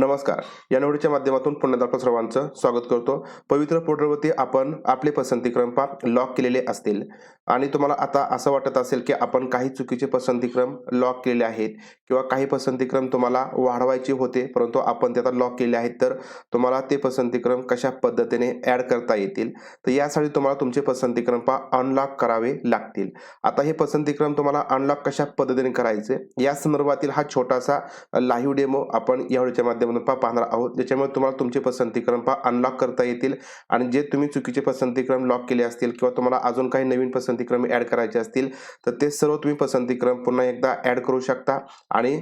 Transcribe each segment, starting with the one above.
नमस्कार. या निवडीच्या माध्यमातून पुन्हा आपल्या सर्वांचं स्वागत करतो. पवित्र पोर्टलवरती आपण आपले पसंतीक्रम पा लॉक केलेले असतील. आणि तुम्हाला आता असं वाटत असेल की आपण काही चुकीचे पसंतीक्रम लॉक केलेले आहेत किंवा काही पसंतीक्रम तुम्हाला वाढवायचे होते परंतु आपण त्यात लॉक केले आहेत तर तुम्हाला ते पसंतीक्रम कशा पद्धतीने ॲड करता येतील? तर यासाठी तुम्हाला तुमचे पसंतीक्रम पा अनलॉक करावे लागतील. आता हे पसंतीक्रम तुम्हाला अनलॉक कशा पद्धतीने करायचे? या संदर्भातील हा छोटासा लाईव्ह डेमो आपण या व्हिडिओच्या माध्यमातून पा पाहणार आहोत. ज्याच्यामुळे तुम्हाला तुमचे पसंतीक्रम पा अनलॉक करता येतील. आणि जे तुम्ही चुकीचे पसंतीक्रम लॉक केले असतील किंवा तुम्हाला अजून काही नवीन पसंतीक्रम ॲड करायचे असतील तर ते सर्व तुम्ही पसंतीक्रम पुन्हा एकदा ॲड करू शकता. आणि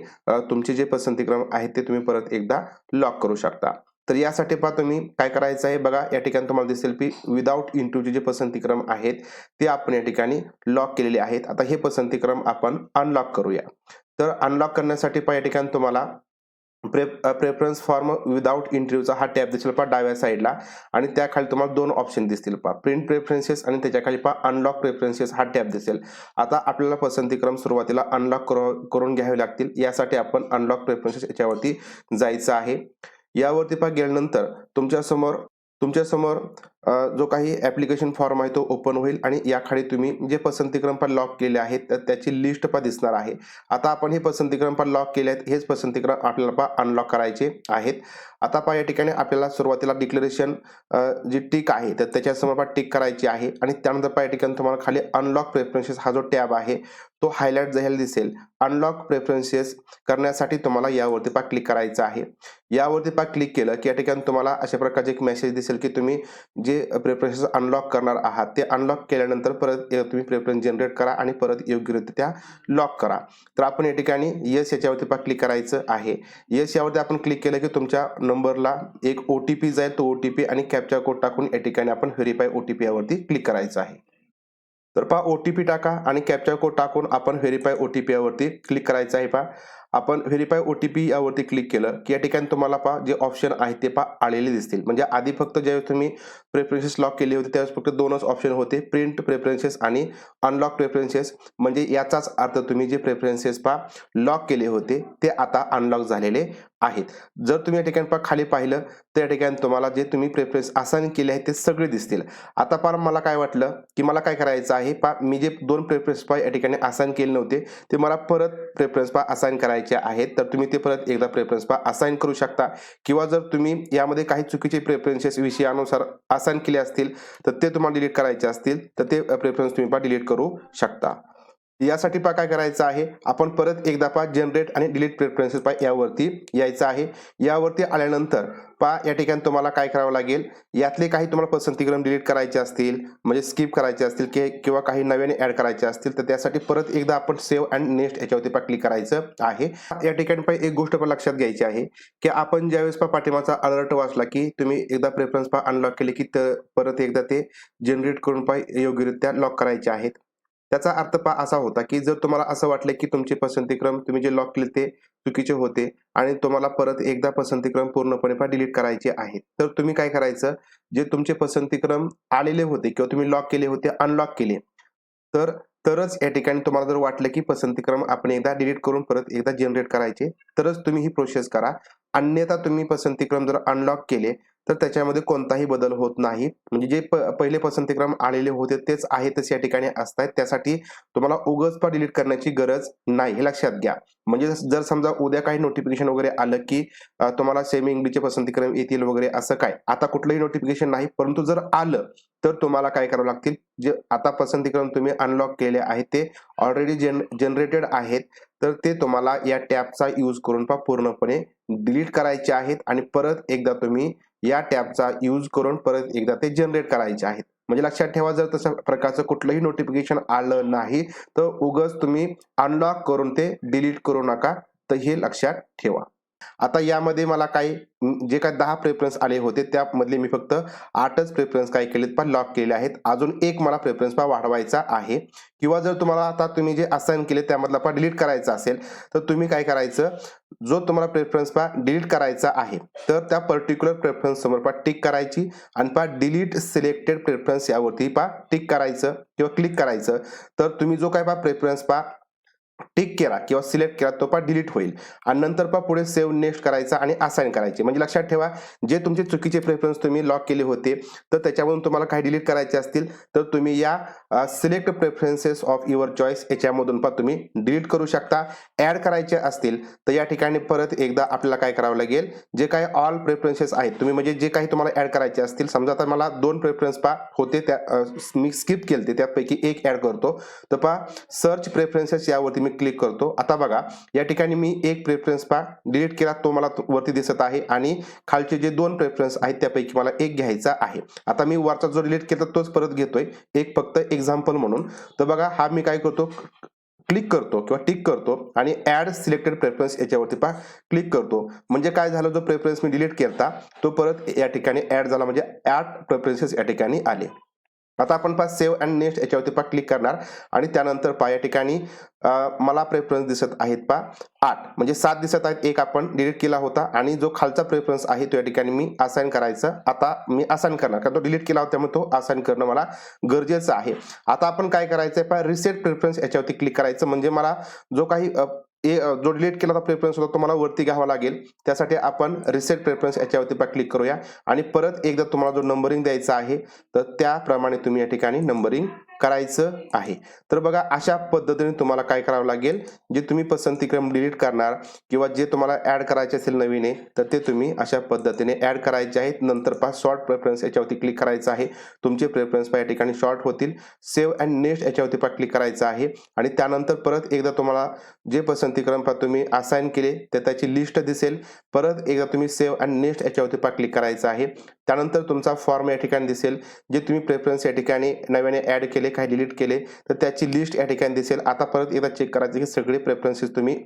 तुमचे जे पसंतीक्रम आहेत ते तुम्ही परत एकदा लॉक करू शकता. तर यासाठी पहा तुम्ही काय करायचं आहे बघा या ठिकाणी तुम्हाला दिसेल की विदाऊट इंटूचे जे पसंतीक्रम आहेत ते आपण या ठिकाणी लॉक केलेले आहेत. आता हे पसंतीक्रम आपण अनलॉक करूया. तर अनलॉक करण्यासाठी पहा या ठिकाणी तुम्हाला प्रे प्रेफरन्स फॉर्म विदाउट इंटरव्ह्यूचा हा टॅब दिसेल पहा डाव्या साईडला आणि त्याखाली तुम्हाला दोन ऑप्शन दिसतील पहा. प्रिंट प्रेफरन्सेस आणि त्याच्याखाली पहा अनलॉक प्रेफरन्सेस हा टॅब दिसेल. आता आपल्याला पसंतीक्रम सुरुवातीला अनलॉक करून घ्यावे लागतील. यासाठी आपण अनलॉक प्रेफरन्सेस याच्यावरती जायचं आहे. यावरती पहा गेल्यानंतर तुमच्यासमोर तुमच्यासमोर जो काही ॲप्लिकेशन फॉर्म आहे तो ओपन होईल आणि याखाली तुम्ही जे पसंतीक्रम पण लॉक केले आहेत तर त्याची लिस्ट पण दिसणार आहे. आता आपण हे पसंतीक्रम पण लॉक केले आहेत हेच पसंतीक्रम आपल्याला पहा अनलॉक करायचे आहेत. आता पहा या ठिकाणी आपल्याला सुरुवातीला डिक्लेरेशन जी टिक आहे तर त्याच्यासमोर पहा टिक करायची आहे आणि त्यानंतर पहा या ठिकाणी तुम्हाला खाली अनलॉक प्रेफरन्सेस हा जो टॅब आहे तो हायलाईट झालेला दिसेल. अनलॉक प्रेफरन्सेस करण्यासाठी तुम्हाला यावरती पहा क्लिक करायचं आहे. यावरती पहा क्लिक केलं की या ठिकाणी तुम्हाला अशा प्रकारचे एक मेसेज दिसेल की तुम्ही जे प्रेफरन्सेस अनलॉक करणार आहात ते अनलॉक केल्यानंतर परत तुम्ही प्रेफरन्स जनरेट करा आणि परत योग्यरित्या लॉक करा. तर आपण या ठिकाणी यस याच्यावरती पहा क्लिक करायचं आहे. यस यावरती आपण क्लिक केलं की तुमच्या नंबरला एक ओ टी पी जाईल. तो ओ टी पी आणि कॅप्चा कोड टाकून या ठिकाणी आपण व्हेरीफाय ओ टी पी यावरती क्लिक करायचं आहे. तर पहा ओ टी पी टाका आणि कॅप्चा कोड टाकून आपण व्हेरीफाय ओ टी पी यावरती क्लिक करायचं आहे पहा. आपण व्हेरीफाय ओ टी पी यावरती क्लिक केलं की या ठिकाणी तुम्हाला पहा जे ऑप्शन आहे ते पहा आलेले दिसतील. म्हणजे आधी फक्त ज्यावेळेस तुम्ही प्रेफरन्सेस लॉक केले होते त्यावेळेस फक्त दोनच ऑप्शन होते प्रिंट प्रेफरन्सेस आणि अनलॉक प्रेफरन्सेस म्हणजे याचाच अर्थ तुम्ही जे प्रेफरन्सेस पहा लॉक केले होते ते आता अनलॉक झालेले आहेत. जर तुम्ही या ठिकाणी पहा खाली पाहिलं तर या ठिकाणी तुम्हाला जे तुम्ही प्रेफरन्स असाइन केले आहेत ते सगळे दिसतील. आता पार मला काय वाटलं की मला काय करायचं आहे? पा मी जे दोन प्रेफरन्स पहा या ठिकाणी असाइन केले नव्हते ते मला परत प्रेफरन्स पा असाइन करायचे आहेत तर तुम्ही ते परत एकदा प्रेफरन्स पा असाइन करू शकता. किंवा जर तुम्ही यामध्ये काही चुकीचे प्रेफरन्सेस विषयानुसार असाइन केले असतील तर ते तुम्हाला डिलीट करायचे असतील तर ते प्रेफरन्स तुम्ही पा डिलीट करू शकता. यासाठी पा काय करायचं आहे? आपण परत एकदा पा जनरेट आणि डिलीट प्रेफरन्सेस पा यावरती यायचं आहे. यावरती आल्यानंतर पा या ठिकाणी तुम्हाला काय करावं लागेल? यातले काही तुम्हाला पसंतीक्रम डिलीट करायचे असतील म्हणजे स्किप करायचे असतील कि किंवा काही नव्याने ऍड करायचे असतील तर त्यासाठी परत एकदा आपण सेव्ह अँड नेक्स्ट याच्यावरती पा क्लिक करायचं आहे. या ठिकाणी पा एक गोष्ट पण लक्षात घ्यायची आहे की आपण ज्यावेळेस पा पाठिंबाचा अलर्ट वाचला की तुम्ही एकदा प्रेफरन्स पा अनलॉक केले की तर परत एकदा ते जनरेट करून पा योग्यरित्या लॉक करायचे आहेत. त्याचा अर्थ पा असा होता की जर तुम्हाला असं वाटलं की तुमचे पसंतीक्रम तुम्ही जे लॉक केले ते चुकीचे होते आणि तुम्हाला परत एकदा पसंतीक्रम पूर्णपणे पा डिलीट करायचे आहेत. तर तुम्ही काय करायचं? जे तुमचे पसंतीक्रम आलेले होते किंवा तुम्ही लॉक केले होते अनलॉक केले. तर तरच या ठिकाणी तुम्हाला जर वाटलं की पसंतीक्रम आपण एकदा डिलीट करून परत एकदा जनरेट करायचे तरच तुम्ही ही प्रोसेस करा. अन्यथा तुम्ही पसंतीक्रम जर अनलॉक केले तर त्याच्यामध्ये कोणताही बदल होत नाही. म्हणजे जे प- पहिले पसंतीक्रम आलेले होते तेच आहेतच या ठिकाणी असतात त्यासाठी तुम्हाला उगच पा डिलीट करण्याची गरज नाही. हे लक्षात घ्या. म्हणजे जर समजा उद्या काही नोटिफिकेशन वगैरे आलं की तुम्हाला सेमी इंग्लिशचे पसंतीक्रम येतील वगैरे असं काय? आता कुठलंही नोटिफिकेशन नाही परंतु जर आलं तर तुम्हाला काय करावं लागतील? जे आता पसंतीक्रम तुम्ही अनलॉक केले आहेत ते ऑलरेडी जन जनरेटेड आहेत तर ते तुम्हाला या टॅबचा यूज करून पा पूर्णपणे डिलीट करायचे आहेत आणि परत एकदा तुम्ही या टॅबचा यूज करून परत एकदा ते जनरेट करायचे आहेत. म्हणजे लक्षात ठेवा जर तशा प्रकारचं कुठलंही नोटिफिकेशन आलं नाही तर उगच तुम्ही अनलॉक करून ते डिलीट करू नका तर हे लक्षात ठेवा. आता यामध्ये मला काही जे काही दहा प्रेफरन्स आले होते त्यामधले मी फक्त आठच प्रेफरन्स काय केलेत पण लॉक केले आहेत. अजून एक मला प्रेफरन्स पा वाढवायचा आहे. किंवा जर तुम्हाला आता तुम्ही जे असाइन केले त्यामधला पा डिलीट करायचा असेल तर तुम्ही काय करायचं? जो तुम्हाला प्रेफरन्स पा डिलीट करायचा आहे. तर त्या पर्टिक्युलर प्रेफरन्स समोर पा टिक करायची आणि पा डिलीट सिलेक्टेड प्रेफरन्स यावरती पा टिक करायचं किंवा क्लिक करायचं. तर तुम्ही जो काय पा प्रेफरन्स पा टिक केला किंवा सिलेक्ट केला तो पा डिलीट होईल. आणि नंतर पा पुढे सेव्ह नेक्स्ट करायचा आणि असाइन करायचे. म्हणजे लक्षात ठेवा जे तुमचे चुकीचे प्रेफरन्स तुम्ही लॉक केले होते तर त्याच्यावरून तुम्हाला काही डिलीट करायचे असतील तर तुम्ही या select preferences of your choice याच्यामधून पण तुम्ही डिलीट करू शकता. ऍड करायचे असतील तर या ठिकाणी परत एकदा आपल्याला काय करावं लागेल जे काही ऑल प्रेफरन्सेस आहेत तुम्ही म्हणजे जे काही तुम्हाला ऍड करायचे असतील समजा आता मला दोन प्रेफरन्स पा होते त्या मी स्किप केलते त्यापैकी एक ऍड करतो. तर पहा सर्च प्रेफरन्सेस यावरती मी क्लिक करतो. आता बघा या ठिकाणी मी एक प्रेफरन्स पा डिलीट केला तो मला वरती दिसत आहे आणि खालचे जे दोन प्रेफरन्स आहेत त्यापैकी मला एक घ्यायचा आहे. आता मी वरचा जो डिलीट केला तोच परत घेतोय. एक फक्त एक्झाम्पल म्हणून. तर बघा हा मी काय करतो? क्लिक करतो किंवा टिक करतो आणि ऍड सिलेक्टेड प्रेफरन्स याच्यावरती पहा. क्लिक करतो. म्हणजे काय झालं? जो प्रेफरन्स मी डिलीट केला तो परत या ठिकाणी ऍड झाला. म्हणजे ऍड प्रेफरन्सेस या ठिकाणी आले. आता आपण पहा सेव्ह अँड नेक्स्ट याच्यावरती पहा क्लिक करणार. आणि त्यानंतर पहा या ठिकाणी मला प्रेफरन्स दिसत आहेत पहा आठ. म्हणजे सात दिसत आहेत एक आपण डिलीट केला होता. आणि जो खालचा प्रेफरन्स आहे तो या ठिकाणी मी असाइन करायचा. आता मी असाइन करणार कारण तो डिलीट केला होता त्यामुळे तो असाइन करणं मला गरजेचं आहे. आता आपण काय करायचं आहे पहा रिसेट प्रेफरन्स याच्यावरती क्लिक करायचं. म्हणजे मला जो काही ए- जो डिलीट केला प्रेफरन्स होता तुम्हाला वरती घ्यावा लागेल. त्यासाठी आपण रिसेट प्रेफरन्स याच्यावरती पहा क्लिक करूया. आणि परत एकदा तुम्हाला जो नंबरिंग द्यायचा आहे तर त्याप्रमाणे तुम्ही या ठिकाणी नंबरिंग करायचं आहे. तर बघा अशा पद्धतीने तुम्हाला काय करावं लागेल? जे तुम्ही पसंतीक्रम डिलीट करणार किंवा जे तुम्हाला ॲड करायचे असेल नवीन तर ते तुम्ही अशा पद्धतीने ॲड करायचे आहेत. नंतर पहा शॉर्ट प्रेफरन्स याच्यावरती क्लिक करायचं आहे. तुमचे प्रेफरन्स पहा या ठिकाणी शॉर्ट होतील. सेव्ह अँड नेक्स्ट याच्यावरती पहा क्लिक करायचं आहे. आणि त्यानंतर परत एकदा तुम्हाला जे पसंतीक्रम पहा तुम्ही असाइन केले तर त्याची लिस्ट दिसेल. परत एकदा तुम्ही सेव्ह अँड नेक्स्ट याच्यावरती पहा क्लिक करायचं आहे. त्यानंतर तुमचा फॉर्म या ठिकाणी दिसेल. जे तुम्ही प्रेफरन्स या ठिकाणी नव्याने ॲड केले काही डिलीट केले तर त्याची लिस्ट या ठिकाणी दिसेल. आता परत एकदा चेक करायचं की सगळे प्रेफरन्सेस तुम्ही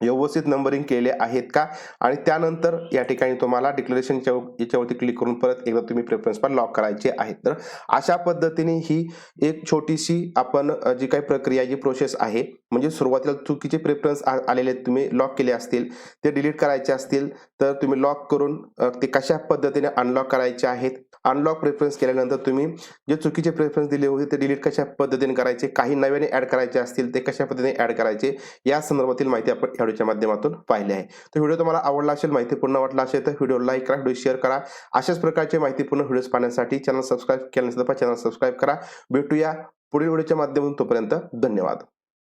व्यवस्थित नंबरिंग केले आहेत का? आणि त्यानंतर या ठिकाणी तुम्हाला डिक्लेरेशन याच्यावरती क्लिक करून परत एकदा तुम्ही प्रेफरन्स पण लॉक करायचे आहेत. तर अशा पद्धतीने ही एक छोटीशी आपण जी काही प्रक्रिया जी प्रोसेस आहे म्हणजे सुरुवातीला चुकीचे प्रेफरन्स आलेले आहेत, तुम्ही लॉक केले असतील ते डिलीट करायचे असतील तर तुम्ही लॉक करून ते कशा पद्धतीने अनलॉक करायचे आहेत अनलॉक प्रेफरन्स केल्यानंतर तुम्ही जे चुकीचे प्रेफरन्स दिले होते ते डिलीट कशा पद्धतीने करायचे काही नव्याने ऍड करायचे असतील ते कशा पद्धतीने ऍड करायचे या संदर्भातील माहिती आपण व्हिडिओच्या माध्यमातून पाहिली आहे. तर व्हिडिओ तुम्हाला आवडला असेल माहितीपूर्ण वाटला असेल तर व्हिडिओ लाईक करा व्हिडिओ शेअर करा. अशाच प्रकारचे माहितीपूर्ण व्हिडिओज पाहण्यासाठी चॅनल सबस्क्राईब केल्यानंतर चॅनल सबस्क्राईब करा. भेटूया पुढील व्हिडिओच्या माध्यमातून तोपर्यंत धन्यवाद.